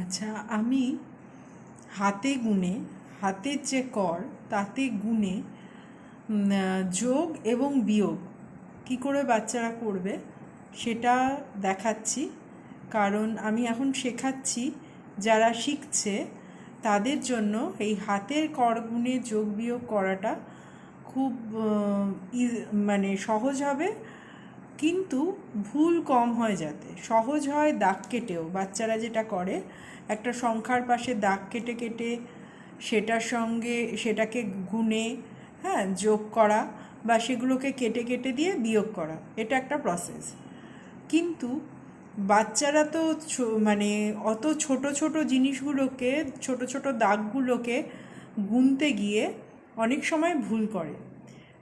আচ্ছা আমি হাতে গুনে হাতের যে কর, তাতে গুনে যোগ এবং বিয়োগ। কী করে বাচ্চারা করবে সেটা দেখাচ্ছি। কারণ আমি এখন শেখাচ্ছি, যারা শিখছে, তাদের জন্য এই হাতের কর গুনে যোগ বিয়োগ করাটা খুব মানে সহজ হবে কিন্তু ভুল কম হয় যাতে। সহজ হয় দাগ কেটেও। বাচ্চারা যেটা করে, একটা সংখ্যার পাশে দাগ কেটে কেটে সেটার সঙ্গে সেটাকে গুনে হ্যাঁ যোগ করা বা সেগুলোকে কেটে কেটে দিয়ে বিয়োগ করা। এটা একটা প্রসেস কিন্তু বাচ্চারা তো মানে অত ছোট ছোট জিনিসগুলোকে, ছোট ছোট দাগগুলোকে গুনতে গিয়ে অনেক সময় ভুল করে।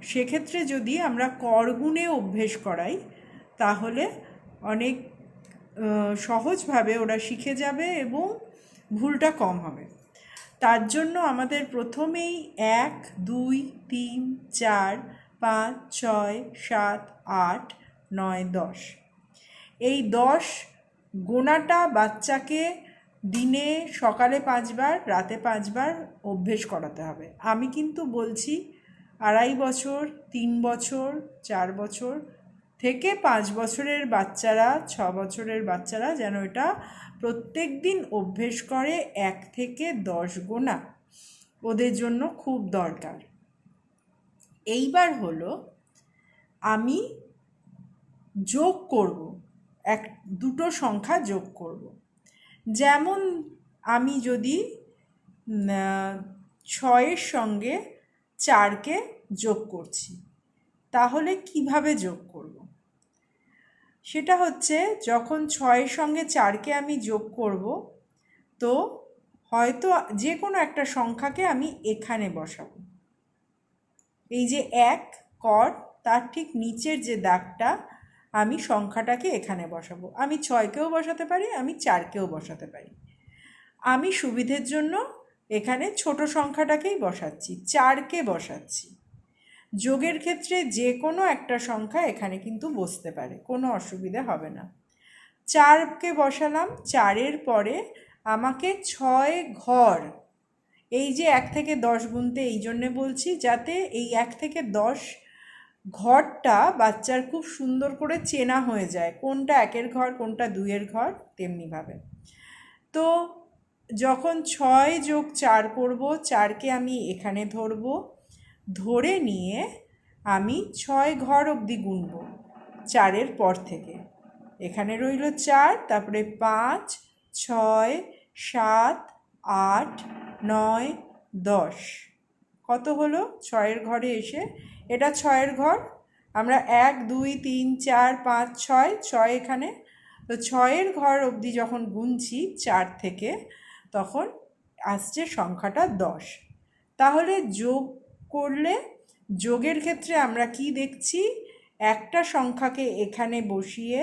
সেক্ষেত্রে যদি আমরা করগুণে অভ্যেস করাই, তাহলে অনেক সহজভাবে ওরা শিখে যাবে এবং ভুলটা কম হবে। তার জন্য আমাদের প্রথমেই এক, দুই, তিন, চার, পাঁচ, ছয়, সাত, আট, নয়, দশ। এই দশ গোনাটা বাচ্চাকে দিনে সকালে পাঁচবার, রাতে পাঁচবার অভ্যেস করাতে হবে। আমি কিন্তু বলছি আড়াই বছর, তিন বছর, চার বছর থেকে পাঁচ বছরের বাচ্চারা, ছ বছরের বাচ্চারা যেন এটা প্রত্যেক দিন অভ্যেস করে এক থেকে দশ গোনা। ওদের জন্য খুব দরকার। এইবার হলো আমি যোগ করব, এক, দুটো সংখ্যা যোগ করব। যেমন আমি যদি ছয়ের সঙ্গে চারকে যোগ করছি। তাহলে কীভাবে যোগ করব? সেটা হচ্ছে যখন ছয়ের সঙ্গে চারকে আমি যোগ করব, তো হয়তো যে কোনো একটা সংখ্যাকে আমি এখানে বসাবো। এই যে এক কর, তার ঠিক নিচের যে দাগটা, আমি সংখ্যাটাকে এখানে বসাবো। আমি ছয়কেও বসাতে পারি, আমি চারকেও বসাতে পারি। আমি সুবিধের জন্য এখানে ছোট সংখ্যাটাকেই বসাচ্ছি, চারকে বসাচ্ছি। যোগের ক্ষেত্রে যে কোনো একটা সংখ্যা এখানে কিন্তু বসতে পারে, কোনো অসুবিধা হবে না। চারকে বসালাম, চারের পরে আমাকে ছয় ঘর, এই যে এক থেকে দশ গুনতে এই জন্যে বলছি, যাতে এই এক থেকে দশ ঘরটা বাচ্চার খুব সুন্দর করে চেনা হয়ে যায়, কোনটা একের ঘর, কোনটা দুইয়ের ঘর, তেমনিভাবে। তো যখন ছয় যোগ চার করব, চারকে আমি এখানে ধরব, ধরে নিয়ে আমি ছয় ঘর অবধি গুনব চারের পর থেকে। এখানে রইল চার, তারপরে পাঁচ, ছয়, সাত, আট, নয়, দশ। কত হলো? ছয়ের ঘরে এসে। এটা ছয়ের ঘর। আমরা এক, দুই, তিন, চার, পাঁচ, ছয় ছয় এখানে। তো ছয়ের ঘর অবধি যখন গুনছি চার থেকে তখন আসছে সংখ্যাটা দশ। তাহলে যোগ করলে, যোগের ক্ষেত্রে আমরা কি দেখছি? একটা সংখ্যাকে এখানে বসিয়ে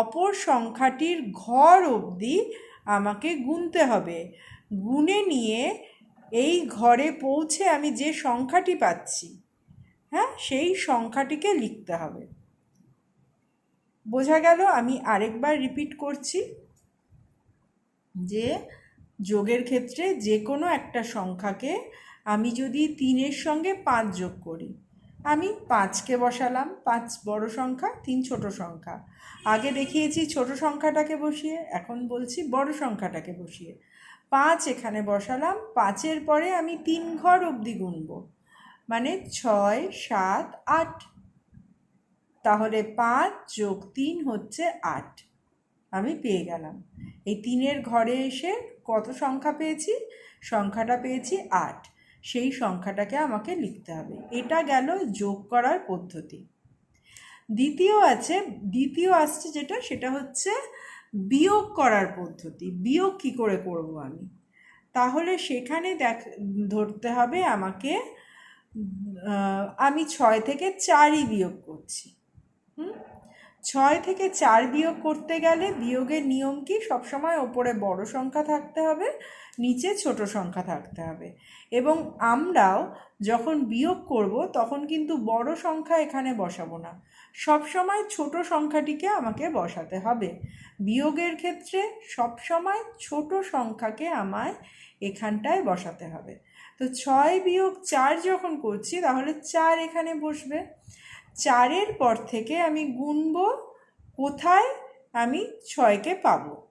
অপর সংখ্যাটির ঘর অবধি আমাকে গুনতে হবে। গুনে নিয়ে এই ঘরে পৌঁছে আমি যে সংখ্যাটি পাচ্ছি হ্যাঁ সেই সংখ্যাটিকে লিখতে হবে। বোঝা গেল, আমি আরেকবার রিপিট করছি যে যোগের ক্ষেত্রে যে কোনো একটা সংখ্যাকে আমি যদি তিনের সঙ্গে পাঁচ যোগ করি, আমি পাঁচকে বসালাম, পাঁচ বড় সংখ্যা, তিন ছোট সংখ্যা। আগে দেখিয়েছি ছোট সংখ্যাটাকে বসিয়ে, এখন বলছি বড় সংখ্যাটাকে বসিয়ে। পাঁচ এখানে বসালাম, পাঁচের পরে আমি তিন ঘর অবধি গুনব। মানে ছয়, সাত, আট। তাহলে পাঁচ যোগ তিন হচ্ছে আট। আমি পেয়ে গেলাম। এই তিনের ঘরে এসে কত সংখ্যা পেয়েছি? সংখ্যাটা পেয়েছি আট। সেই সংখ্যাটাকে আমাকে লিখতে হবে। এটা গেল যোগ করার পদ্ধতি। দ্বিতীয় আছে, দ্বিতীয় আসছে যেটা, সেটা হচ্ছে বিয়োগ করার পদ্ধতি। বিয়োগ কি করে করব আমি? তাহলে সেখানে দেখ, ধরতে হবে আমাকে আমি ছয় থেকে চারই বিয়োগ করছি। হুম? ছয় থেকে চার বিয়োগ করতে গেলে বিয়োগের নিয়ম কি? সবসময় ওপরে বড় সংখ্যা থাকতে হবে, নিচে ছোট সংখ্যা থাকতে হবে। এবং আমরাও যখন বিয়োগ করব, তখন কিন্তু বড় সংখ্যা এখানে বসাবো না। সবসময় ছোট সংখ্যাটিকে আমাকে বসাতে হবে। বিয়োগের ক্ষেত্রে সবসময় ছোট সংখ্যাকে আমায় এখানটায় বসাতে হবে। তো ছয় বিয়োগ চার যখন করছি, তাহলে চার এখানে বসবে। চারের পর থেকে আমি গুনব কোথায় আমি ছয়কে পাবো।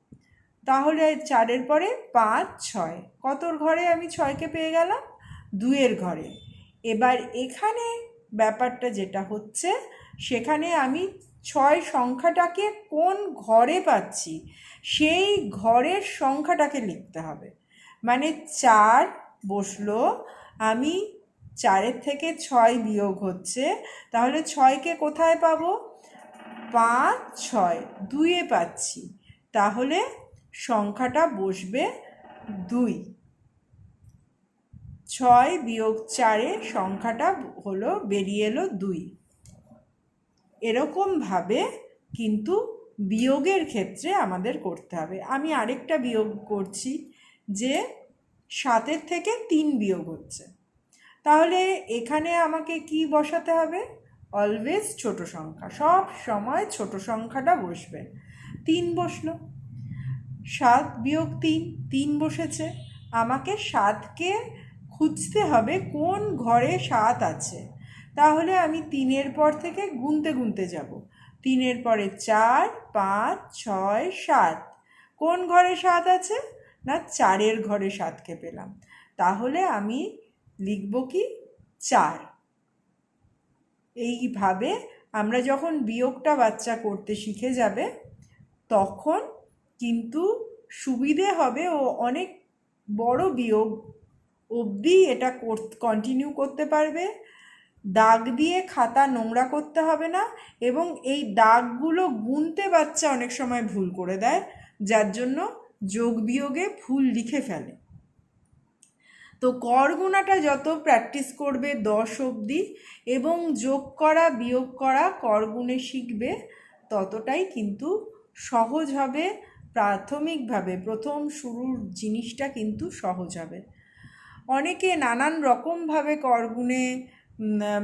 তাহলে চারের পরে পাঁচ, ছয়। কতর ঘরে আমি ছয়কে পেয়ে গেলাম? দুয়ের ঘরে। এবার এখানে ব্যাপারটা যেটা হচ্ছে, সেখানে আমি ছয় সংখ্যাটাকে কোন ঘরে পাচ্ছি, সেই ঘরের সংখ্যাটাকে লিখতে হবে। মানে চার বসল, আমি চারের থেকে ছয় বিয়োগ হচ্ছে, তাহলে ছয়কে কোথায় পাবো? পাঁচ, ছয়। দুইয়ে পাচ্ছি। তাহলে সংখ্যাটা বসবে দুই। ছয় বিয়োগ চারে সংখ্যাটা হলো, বেরিয়ে এলো দুই। এরকমভাবে কিন্তু বিয়োগের ক্ষেত্রে আমাদের করতে হবে। আমি আরেকটা বিয়োগ করছি যে সাতের থেকে তিন বিয়োগ হচ্ছে। তাহলে এখানে আমাকে কি বসাতে হবে? অলওয়েজ ছোট সংখ্যা। সব সময় ছোট সংখ্যাটা বসবে। তিন বসল। সাত বিয়োগ তিন তিন বসেছে। আমাকে সাতকে খুঁজতে হবে কোন ঘরে সাত আছে। তাহলে আমি তিনের পর থেকে গুনতে গুনতে যাব। তিনের পরে চার, পাঁচ, ছয়, সাত। কোন ঘরে সাত আছে? না, চারের ঘরে সাতকে পেলাম। তাহলে আমি লিখব কি? চার। এইভাবে আমরা যখন বিয়োগটা বাচ্চা করতে শিখে যাবে, তখন কিন্তু সুবিধে হবে ও অনেক বড় বিয়োগ অবধি এটা কন্টিনিউ করতে পারবে। দাগ দিয়ে খাতা নোংরা করতে হবে না এবং এই দাগগুলো গুনতে বাচ্চা অনেক সময় ভুল করে দেয়, যার জন্য যোগ বিয়োগে ভুল লিখে ফেলে। তো কর গোনাটা যত প্র্যাকটিস করবে দশ অবধি এবং যোগ করা, বিয়োগ করা কর গুণে শিখবে, ততটাই কিন্তু সহজ হবে, প্রাথমিকভাবে প্রথম শুরুর জিনিসটা কিন্তু সহজ হবে। অনেকে নানান রকমভাবে করগুণে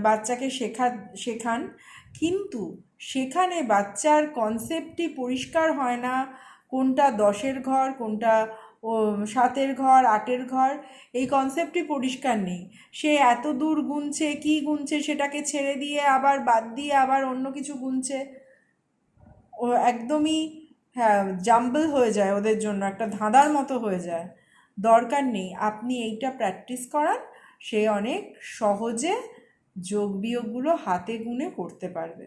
বাচ্চাকে শেখা, শেখান, কিন্তু সেখানে বাচ্চার কনসেপ্টই পরিষ্কার হয় না, কোনটা দশের ঘর, কোনটা ও সাতের ঘর, আটের ঘর, এই কনসেপ্টই পরিষ্কার নেই। সে এত দূর গুনছে, কি গুনছে সেটাকে ছেড়ে দিয়ে আবার বাদ দিয়ে আবার অন্য কিছু গুনছে। ও একদমই হ্যাঁ জাম্বল হয়ে যায় ওদের জন্য, একটা ধাঁধার মতো হয়ে যায়। দরকার নেই, আপনি এইটা প্র্যাকটিস করান, সে অনেক সহজে যোগ বিয়োগগুলো হাতে গুনে করতে পারবে।